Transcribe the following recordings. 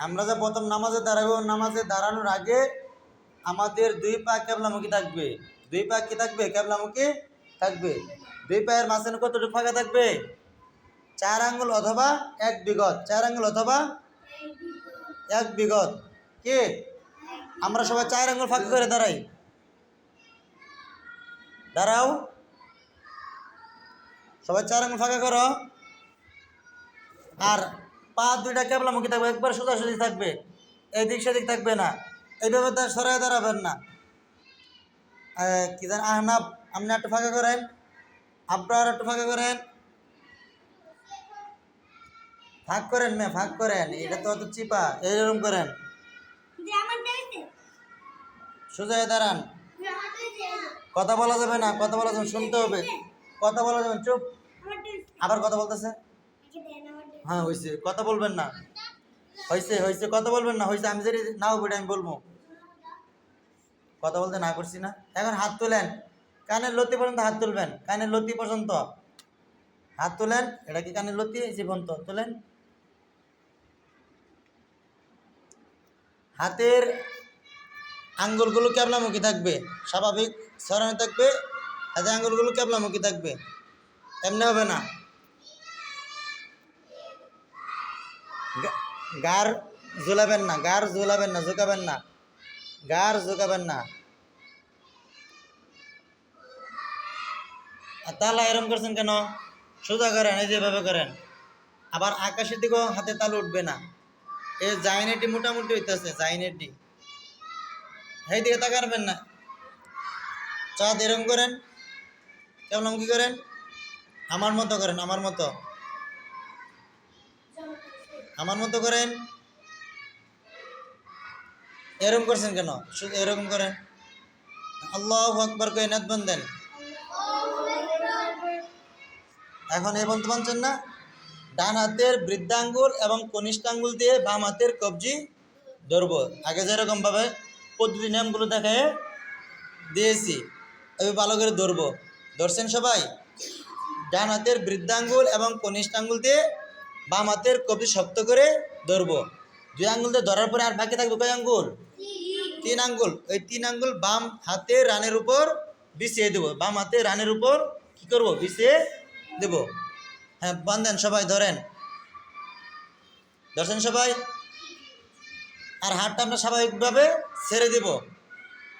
আমরা যে প্রথম নামাজে দাঁড়াবো, নামাজে দাঁড়ানোর আগে আমাদের দুই পা কেবলামুখী থাকবে। দুই পা কি থাকবে? কেবলামুখী থাকবে। দুই পায়ের মাঝখানে কতটুকু ফাঁকা থাকবে? চার আঙ্গুল অথবা এক বিগত চার আঙ্গুল অথবা এক বিগত কে? আমরা সবাই চার আঙ্গুল ফাঁকা করে দাঁড়াই। দাঁড়াও। সবাই চার আঙ্গুল ফাঁকা করো। আর পা দুইটা কেবলামুখী থাকবে একবার সোজাসুজি থাকবে এদিক সেদিক থাকবে না। এইভাবে তো সরাই দাঁড়াবেন না। কি জান আহনাব আপনি একটু ফাঁকা করেন। আপনার একটু ফাঁকা করেন। ফাঁক করেন মে ফাঁক করেন। এটা তো অত চিপা এইরকম করেন। সোজা দাঁড়ান। কথা বলা যাবে না কথা বলা যাবে শুনতে হবে। কথা বলা যাবে চুপ। আবার কথা বলতেছে? হ্যাঁ হয়েছে কথা বলবেন না। হয়েছে হয়েছে কথা বলবেন না। হয়েছে আমি যদি নাও বেটা আমি বলব। কথা বলতে না করছি না। এখন হাত তোলেন। কানের লতি পর্যন্ত হাত তুলবেন। কানের লতি পর্যন্ত। হাত তোলেন। এটা কি কানের লতি? পর্যন্ত তোলেন। হাতের আঙ্গুলগুলো কেবলামুখী থাকবে। স্বাভাবিক সরানো থাকবে। হাতের আঙ্গুলগুলো কেবলামুখী থাকবে। এমনি হবে না। গার ঝোলাবেন না, গার ঝোলাবেন না, ঝুঁকাবেন না। গার ঝুঁকাবেন না। তালা এরম করছেন কেন? সোজা করেন, এই যেভাবে করেন। আবার আকাশের দিকেও হাতে তাল উঠবে না। এই জাইনেটি মোটামুটি হইতেছে, জাইনেটি। এই দিকে তাকাবেন না। চাঁদ এরম করেন, কেমন কি করেন? আমার মতো করেন, আমার মতো। আমার মতো করেন? এরকম করছেন কেন? শুধু এরকম করেন? আল্লাহ আকবর কই নাথ দেন এখন এই বন্ধু বানছেন না? ডান হাতের বৃদ্ধাঙ্গুল এবং কনিষ্ঠ আঙ্গুল দিয়ে বাম হাতের কবজি ধরবো। আগে যেরকম ভাবে পদ্ধতি নিয়মগুলো দেখে দিয়েছি আমি ভালো করে ধরবো। ধরছেন সবাই? ডান হাতের বৃদ্ধাঙ্গুল এবং কনিষ্ঠ আঙ্গুল দিয়ে বাম হাতের কবজি শক্ত করে ধরবো। দুই আঙ্গুল দিয়ে ধরার পরে আর বাকি থাকবে কয় আঙ্গুল? তিন আঙ্গুল। ওই তিন আঙ্গুল বাম হাতে রানের উপর বিছিয়ে দেবো। বাম হাতে রানের উপর কি করব? বিছিয়ে দেব। হ্যাঁ বান্ধেন সবাই, ধরেন। ধরছেন সবাই? আর হাতটা আমরা স্বাভাবিকভাবে ছেড়ে দেব।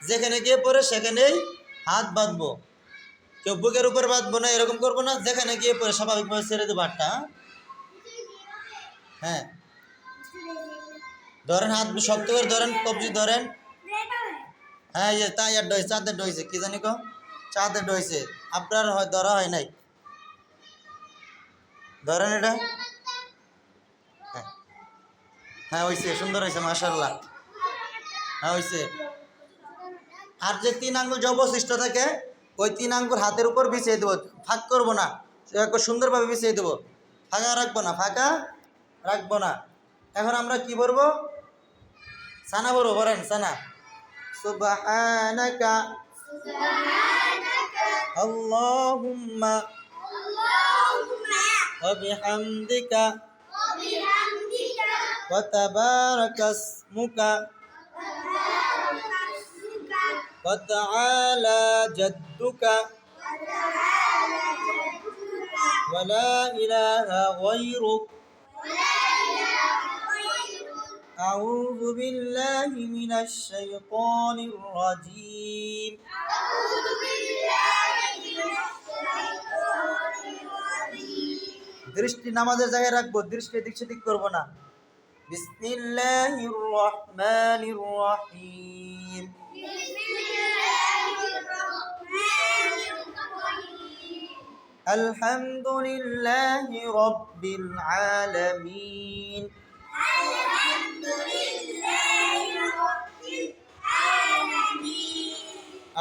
যেখানে গিয়ে পড়ে সেখানেই হাত বাঁধবো। কেউ বুকের উপর বাঁধবো না, এরকম করব না। যেখানে গিয়ে পড়ে স্বাভাবিকভাবে ছেড়ে দেবো হাতটা। হ্যাঁ। ধরেন হাত শক্ত করে ধরেন, কবজি ধরেন। হ্যাঁ ইয়ে তাই আর ডয়েছে চাঁদের ডয়েছে কি জানি কো? চাঁদের ডয়েছে আপনার ধরা হয় নাই। ধরেন এটা। হ্যাঁ। হ্যাঁ হয়েছে সুন্দর হয়েছে মাশাল্লাহ হ্যাঁ হয়েছে আর যে তিন আঙ্গুল অবশিষ্ট থাকে, ওই তিন আঙ্গুল হাতের উপর বিছিয়ে দেবো। ফাঁক করব না সুন্দরভাবে বিছিয়ে দেবো। ফাঁকা রাখব না, ফাঁকা রাখবো না এখন আমরা কি বলবো সানা বলবো বলেন সানা সুবহানাকা আল্লাহুম্মা ওয়া বিহামদিকা ওয়া তাবারাকা ইসমুকা ওয়া তাআলা জাদ্দুকা ওয়া লা ইলাহা গায়রুক أعوذ بالله من الشيطان الرجيم দৃষ্টি নামাজের জায়গায় রাখবো দৃষ্টি এদিক সেদিক করবো না বিসমিল্লাহির রহমানির রহিম আলহামদুলিল্লাহি রাব্বিল আলামিন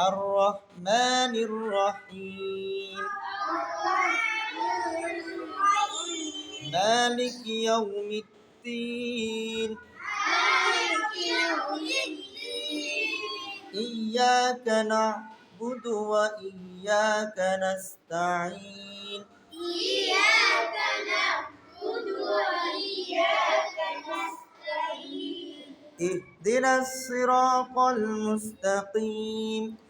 الرحمن الرحيم. مالك يوم الدين. إياك نعبد وإياك نستعين. إياك نعبد وإياك نستعين اهدنا الصراط المستقيم.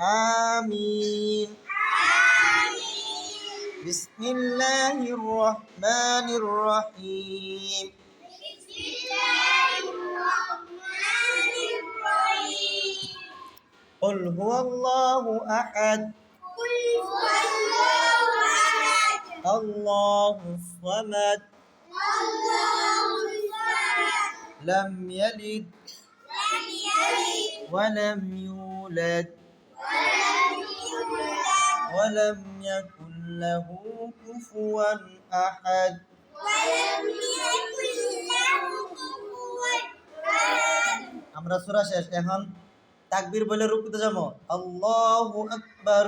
حامين بسم الله الرحمن الرحيم. بسم الله الرحمن الرحيم. قل هو الله أحد. قل هو الله أحد. الله الصمد. الله الصمد. لم يلد لم يلد. ولم يولد. ولم يكن له كفوا أحد আমরা সূরা শেষ এখন তাকবীর বলে রুকুতে যাবো আল্লাহু আকবার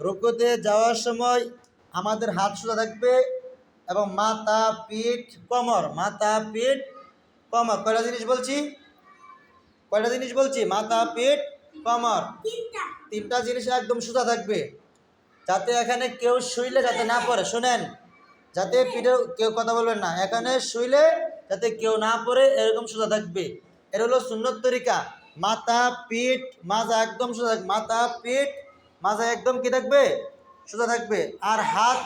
রুকুতে যাওয়ার সময় আমাদের হাত সোজা থাকবে এবং মাথা পিঠ কোমর মাথা পিঠ কোমর কয়টা জিনিস বলছি কয়টা জিনিস বলছি? মাথা পিঠ কোমর। তিনটা। জিনিস একদম সোজা থাকবে। যাতে এখানে কেউ শুইলে যাতে না পড়ে শুনেন। যাতে পিঠে কেউ কথা বলবেন না। এখানে শুইলে যাতে কেউ না পড়ে এরকম সোজা থাকবে। এটা হলো সুন্নত তরিকা। মাথা পিঠ মাজা একদম সোজা থাকবে। মাথা পিঠ মাজা একদম কি থাকবে? সোজা থাকবে। আর হাত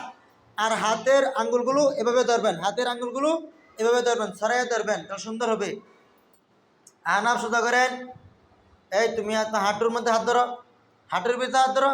আর হাতের আঙ্গুলগুলো এভাবে ধরবেন। হাতের আঙ্গুলগুলো এভাবে ধরবেন ছড়াইয়া ধরবেন। তাহলে সুন্দর হবে। আনাপ সোজা করেন। এই তুমি হাঁটুর মধ্যে হাত ধরো। হাঁটুর ভিতরে হাত ধরো।